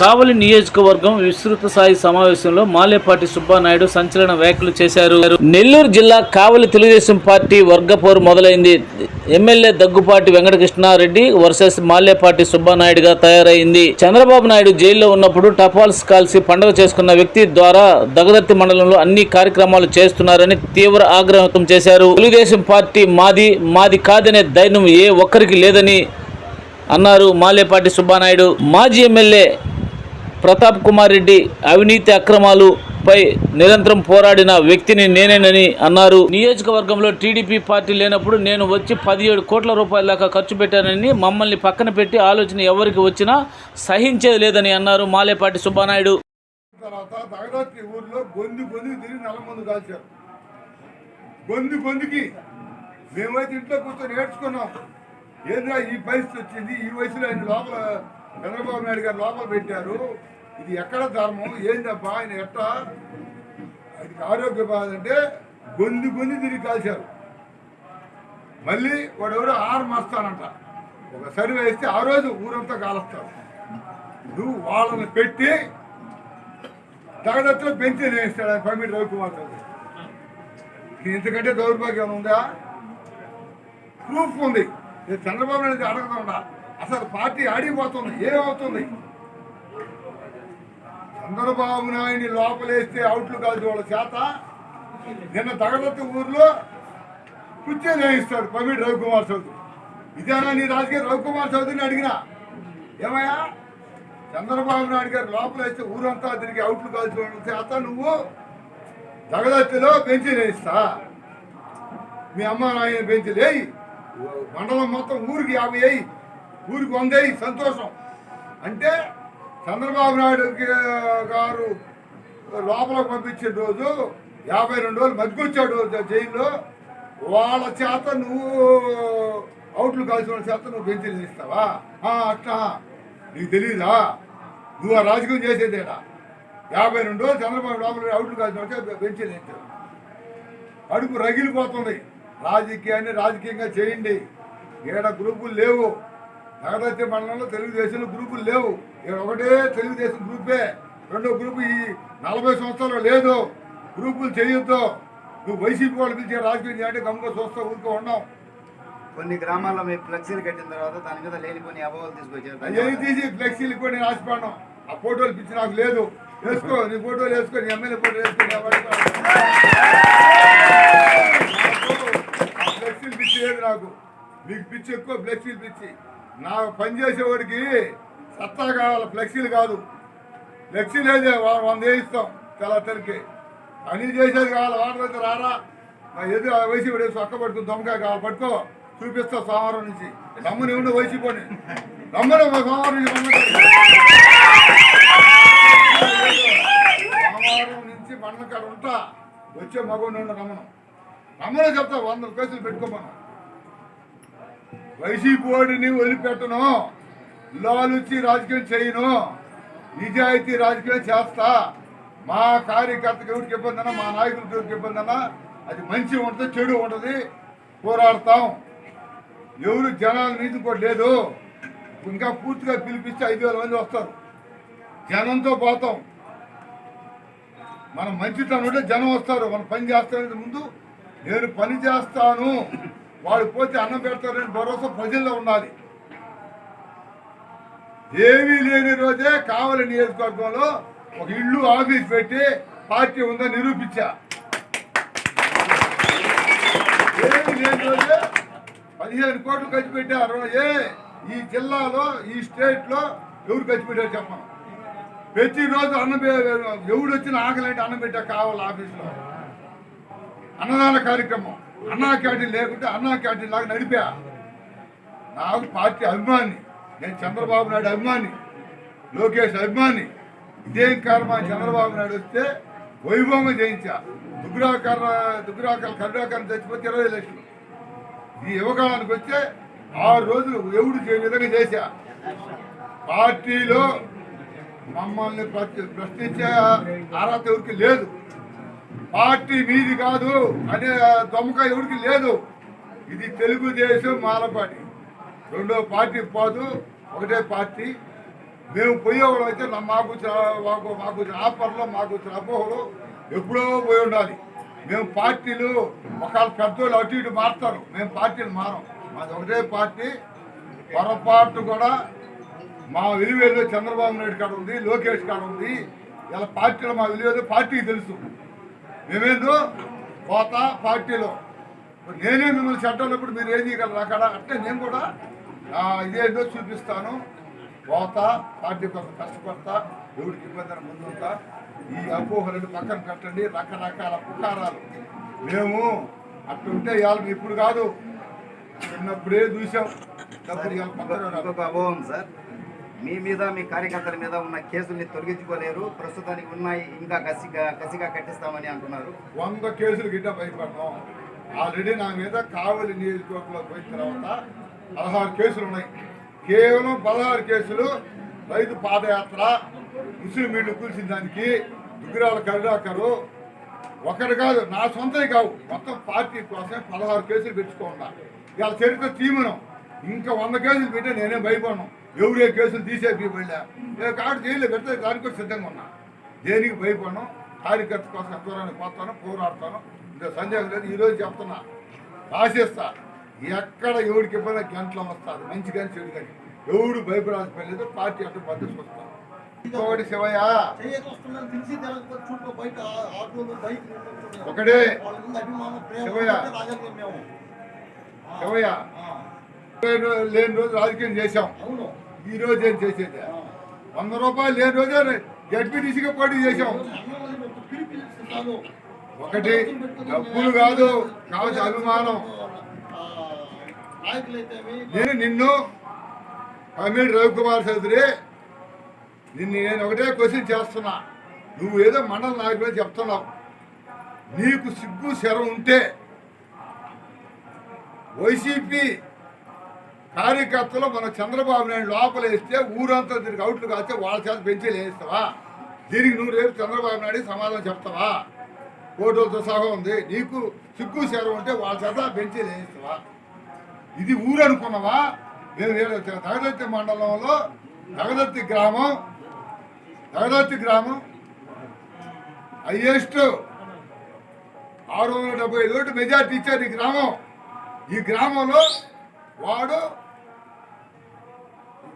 కావలి నియోజకవర్గం విస్తృత స్థాయి సమావేశంలో మాలేపాటి సుబ్బానాయుడు సంచలన వ్యాఖ్యలు చేశారు. నెల్లూరు జిల్లా కావలి తెలుగుదేశం పార్టీ వర్గపోరు మొదలైంది. ఎమ్మెల్యే దగ్గుపాటి వెంకటకృష్ణారెడ్డి వర్సెస్ మాలేపాటి సుబ్బానాయుడుగా తయారైంది. చంద్రబాబు నాయుడు జైల్లో ఉన్నప్పుడు టపాల్స్ కాల్సి పండుగ చేసుకున్న వ్యక్తి ద్వారా దగదర్తి మండలంలో అన్ని కార్యక్రమాలు చేస్తున్నారని తీవ్ర ఆగ్రహం వ్యక్తం చేశారు. తెలుగుదేశం పార్టీ మాది మాది కాదనే ధైర్యం ఏ ఒక్కరికి లేదని అన్నారు మాలేపాటి సుబ్బానాయుడు. మాజీ ఎమ్మెల్యే ప్రతాప్ కుమార్ రెడ్డి అవినీతి అక్రమాలుపై నిరంతరం పోరాడిన వ్యక్తిని నేనేనని అన్నారు. నియోజకవర్గంలో టీడీపీ పార్టీ లేనప్పుడు నేను వచ్చి పదిహేడు కోట్ల రూపాయల దాకా ఖర్చు పెట్టానని మమ్మల్ని పక్కన పెట్టి ఆలోచన ఎవరికి వచ్చినా సహించేది లేదని అన్నారు మాలేపాటి సుబ్బానాయుడు. తర్వాత దగదత్తి ఊర్లో గొంతు గొంతుకి తిరిగి నెల ముందు కాల్చారు. గొంతు గొంతుకి మేమైతే ఇంట్లో కూర్చొని నేర్చుకున్నాం ఏంద్రా ఈ పరిస్థితి వచ్చింది? ఈ వయసులో ఆయన లోపల చంద్రబాబు నాయుడు గారు లోపల పెట్టారు. ఇది ఎక్కడ ధర్మం? ఏందబ్బా? ఆయన ఎట్టా? ఆయనకి ఆరోగ్య బాధ అంటే గొంది గొంది తిరిగి కాల్చారు. మళ్ళీ వాడెవరో ఆరు మస్తానంట ఒక సర్వే వేస్తే ఆ రోజు ఊరంతా కాలుస్తారు. నువ్వు వాళ్ళని పెట్టి తగడత్తులో పెంచి నేస్తాడు ఆయన పమిడి రవికుమార్ ఇంతకంటే దౌర్భాగ్యం ఉందా? ప్రూఫ్ ఉంది. చంద్రబాబు నాయుడు అడగకుండా అసలు పార్టీ ఆడిపోతుంది ఏమవుతుంది? చంద్రబాబు నాయుడిని లోపలేస్తే అవుట్లు కాదు వాళ్ళ చేత నిన్న తగదత్తు ఊర్లో కుర్చీ వేయిస్తాడు పమిడి రవికుమార్ చౌదరి. ఇదేనా నీ రాజకీయ? రవికుమార్ చౌదరిని అడిగినా. ఏమయ్యా? చంద్రబాబు నాయుడు గారు లోపలేస్తే ఊరంతా తిరిగి అవుట్లు కాల్చుకోవడం చేత నువ్వు జగదత్తిలో పెంచి వేయిస్తా మీ అమ్మ నాయన పెంచి లేయి. మండలం మొత్తం ఊరికి యాభై అయ్యి ఊరికి వందే సంతోషం. అంటే చంద్రబాబు నాయుడు గారు లోపల పంపించిన రోజు యాభై రెండు రోజులు మగ్గుచ్చాడు జైల్లో. వాళ్ళ చేత నువ్వు అవుట్లు కాల్చిన చేత నువ్వు పెంచులు ఇస్తావా అట్లా. నీకు తెలీదా? నువ్వు ఆ రాజకీయం చేసేదేడా యాభై రెండు రోజులు చంద్రబాబు లోపల అవుట్లు కాల్చిన పెంచులు ఇచ్చావు అడుగు రగిలిపోతుంది. రాజకీయాన్ని రాజకీయంగా చేయండి. ఏడ గ్రూపులు లేవు. నగదత్తి మండలంలో తెలుగుదేశంలో గ్రూపులు లేవు. ఇక్కడ ఒకటే తెలుగుదేశం గ్రూపే. రెండో గ్రూపు ఈ నలభై సంవత్సరాలు లేదు. గ్రూపులు చేయొద్దు. నువ్వు వైసీపీ వాళ్ళు పిలిచే రాజకీయం చేయండి గమ్ముగా చూస్తా ఊరుకో ఉన్నాం కొన్ని గ్రామాల్లో మేము ఫ్లెక్సీలు కట్టిన తర్వాత దాని మీద లేనిపోని అభావాలు తీసుకొచ్చారు. తీసి ఫ్లెక్సీలు కూడా నేను ఆశపడను ఆ ఫోటోలు పిచ్చి నాకు లేదు. వేసుకో నీ ఫోటోలు వేసుకో నీ ఎమ్మెల్యే ఫోటో వేసుకో ఫ్లెక్సీలు పిచ్చి లేదు నాకు. నీకు పిచ్చి ఎక్కువ ఫ్లెక్సీలు పిచ్చి. నా పని చేసేవాడికి సత్తా కావాలి ఫ్లెక్సీలు కాదు. ఫ్లెక్సీలు లేదే వా- వంద వేయిస్తాం తెల్లతరికి పని చేసేది కావాలి వాటర్ అయితే రారా? నా ఎదురు వైసీపీ పడేసి ఒక్క పట్టుకుని దొంగకాయ కావాలి పట్టుకో చూపిస్తా సోమవారం నుంచి. దమ్ముని ఉండి వైసీపీని పోని రమ్మని సోమవారం నుంచి సోమవారం నుంచి బండ్ల ఉంటా వచ్చే మగవాడు ఉండ రమ్మను. రమ్మని చెప్తా వంద కేసులు పెట్టుకోమన్నా వైసీపీ ఓడిని వదిలిపెట్టను. లాలుచి రాజకీయం చేయను. నిజాయితీ రాజకీయం చేస్తా. మా కార్యకర్తకి ఎవరికి ఇబ్బందినా మా నాయకులకి ఎవరికి ఇబ్బంది అన్నా అది మంచి ఉంటుంది చెడు ఉంటుంది పోరాడతాం. ఎవరు జనాల నీతి కూడా లేదు. ఇంకా పూర్తిగా పిలిపిస్తే ఐదు వేల మంది వస్తారు. జనంతో పోతాం. మనం మంచితనం ఉంటే జనం వస్తారు. మనం పని చేస్తానికి ముందు నేను పని చేస్తాను. వాడు పోతే అన్నం పెడతారని భరోసా ప్రజల్లో ఉండాలి. ఏమీ లేని రోజే కావలి నియోజకవర్గంలో ఒక ఇల్లు ఆఫీస్ పెట్టి పార్టీ ఉందని నిరూపించా. ఏమీ లేని రోజే పదిహేను కోట్లు ఖర్చు పెట్టారు. ఏ ఈ జిల్లాలో ఈ స్టేట్లో ఎవరు ఖర్చు పెట్టారు చెప్పను? ప్రతిరోజు అన్నం పె- ఎవడు వచ్చిన ఆకలి అంటే అన్నం పెట్టా కావాలి ఆఫీస్లో. అన్నదాన కార్యక్రమం. అన్నా క్యాంటీన్ లేకుంటే అన్నా క్యాంటీన్ లాగా నడిపా. నాకు పార్టీ అభిమాని నేను చంద్రబాబు నాయుడు అభిమాని లోకేష్ అభిమాని. ఇదేం కర్మ చంద్రబాబు నాయుడు వస్తే వైభవంగా చేయించా దుగ్గురాకర దుగ్గురాకర కరుణాకరణ చచ్చిపోతే ఇరవై లక్షలు. ఈ యువకాలానికి వస్తే ఆరు రోజులు ఎవడు చే- విధంగా చేశా. పార్టీలో మమ్మల్ని ప్రతి- ప్రశ్నించే అర్హత ఎవరికి లేదు. పార్టీ మీది కాదు అనే దొమక ఎవరికి లేదు. ఇది తెలుగుదేశం మాలపాటి. రెండో పార్టీ పోదు ఒకటే పార్టీ. మేము పోయేవాళ్ళు అయితే నా మాకు మాకు మాకు వచ్చిన ఆఫర్లో మాకు వచ్చిన అపోహలు ఎప్పుడో పోయి ఉండాలి. మేము పార్టీలు ఒకవేళ పెద్దోళ్ళు అటు ఇటు మారుతారు. మేము పార్టీలు మారం. మాది ఒకటే పార్టీ. పొరపాటు కూడా మా విలువేదో చంద్రబాబు నాయుడు కాడ ఉంది లోకేష్ కాడ ఉంది. ఇలా పార్టీలో మా విలువేదో పార్టీకి తెలుసు. మేమేందో పోతా పార్టీలో. నేనే మిమ్మల్ని చెడ్డన్నప్పుడు మీరు ఏం చేయగలరు? అక్కడ అంటే నేను కూడా ఇదేందో చూపిస్తాను. పోతా పార్టీ కోసం కష్టపడతా ఎవరికి ఇబ్బంది ముందుంటా ఈ అపోహలను పక్కన పెట్టండి రకరకాల పుకారాలు. మేము అట్లుంటే ఇవాళ ఇప్పుడు కాదు. చిన్నప్పుడే చూసాం. డబ్బులు ఇవాళ పక్కన సార్. మీ మీద మీ కార్యకర్తల మీద ఉన్న కేసుల్ని తొలగించుకోలేరు. ప్రస్తుతానికి ఉన్నాయి ఇంకా కసిగా కసిగా కట్టిస్తామని అంటున్నారు. వంద కేసులు గిట్ట భయపడ్డాం ఆల్రెడీ నా మీద కావలి నియోజకవర్గంలో పోయిన తర్వాత పదహారు కేసులు ఉన్నాయి. కేవలం పదహారు కేసులు రైతు పాదయాత్ర ముస్లిం ఇళ్ళు కూల్చిన దానికి దుగ్గిరాల కరుడాకరు. ఒకటి కాదు నా సొంతవి కావు. మొత్తం పార్టీ కోసమే పదహారు కేసులు పెట్టుకోకుండా ఇవాళ చరిత్ర తీమనం. ఇంకా వంద కేసులు పెట్టే నేనే భయపడను. ఎవరే కేసులు తీసేసి వెళ్ళా నేను కాబట్టి జైల్లో పెడితే దానికి సిద్ధంగా ఉన్నా. దేనికి భయపడను? కార్యకర్త కోసం దూరానికి పోతాను పోరాడతాను. ఇంకా సందేహం లేదు. ఈరోజు చెప్తున్నా. రాసేస్తా. ఎక్కడ ఎవరికి ఇబ్బంది గంటలు వస్తారు మంచి కానీ చెడు కానీ ఎవడు భయపడాల్సిన పని లేదు. పార్టీ అటు పద్ధతి వస్తాను ఇంకొకటి శివయ్య. ఒకటే. శివయ్య. శివయ్య. లేని రోజు- రాజకీయం చేశాం. అవును. ఈ రోజు ఏం చేసేది? వంద రూపాయలు లేని రోజే జడ్పీటీసీగా పోటీ చేశాం. ఒకటి డబ్బులు కాదు కావచ్చు అభిమానం నేను నిన్ను కమిడి రవికుమార్ చౌదరి నిన్ను నేను ఒకటే క్వశ్చన్ చేస్తున్నా. నువ్వు ఏదో మండల నాయకులు చెప్తున్నావు. నీకు సిగ్గు శరం ఉంటే వైసీపీ కార్యకర్తలు మన చంద్రబాబు నాయుడు లోపల వేస్తే ఊరంతా తిరిగి అవుట్లు కాస్తే వాళ్ళ చేత పెంచి వేస్తావా? దీనికి నువ్వు రేపు చంద్రబాబు నాయుడు సమాధానం చెప్తావా? ఫోటోలతో సహా ఉంది. నీకు సిగ్గు శరం ఉంటే వాళ్ళ చేత పెంచి వేస్తావా? ఇది ఊరు అనుకున్నావా? నేను ఏడు- తగదత్తి మండలంలో తగదత్తి గ్రామం తగదత్తి గ్రామం హైయెస్ట్ ఆరు వందల డెబ్బై ఐదు ఓటు మెజార్టీ ఇచ్చారు ఈ గ్రామం. ఈ గ్రామంలో వాడు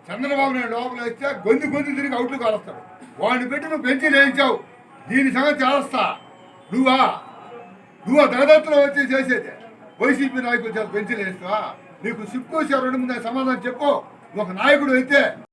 చంద్రబాబు నాయుడు లోపల వస్తే గొంతు గొంతు తిరిగి అవుట్లు కాలుస్తాడు. వాడిని పెట్టి నువ్వు బెంచి లేచావు దీని సంగతి చేస్తా నువ్వా? నువ్వు దగదత్తులో వచ్చి చేసేది. వైసీపీ నాయకులు చేత లేస్తావా నీకు సిక్కు రెండు ముందు సమాధానం చెప్పు. ఒక నాయకుడు అయితే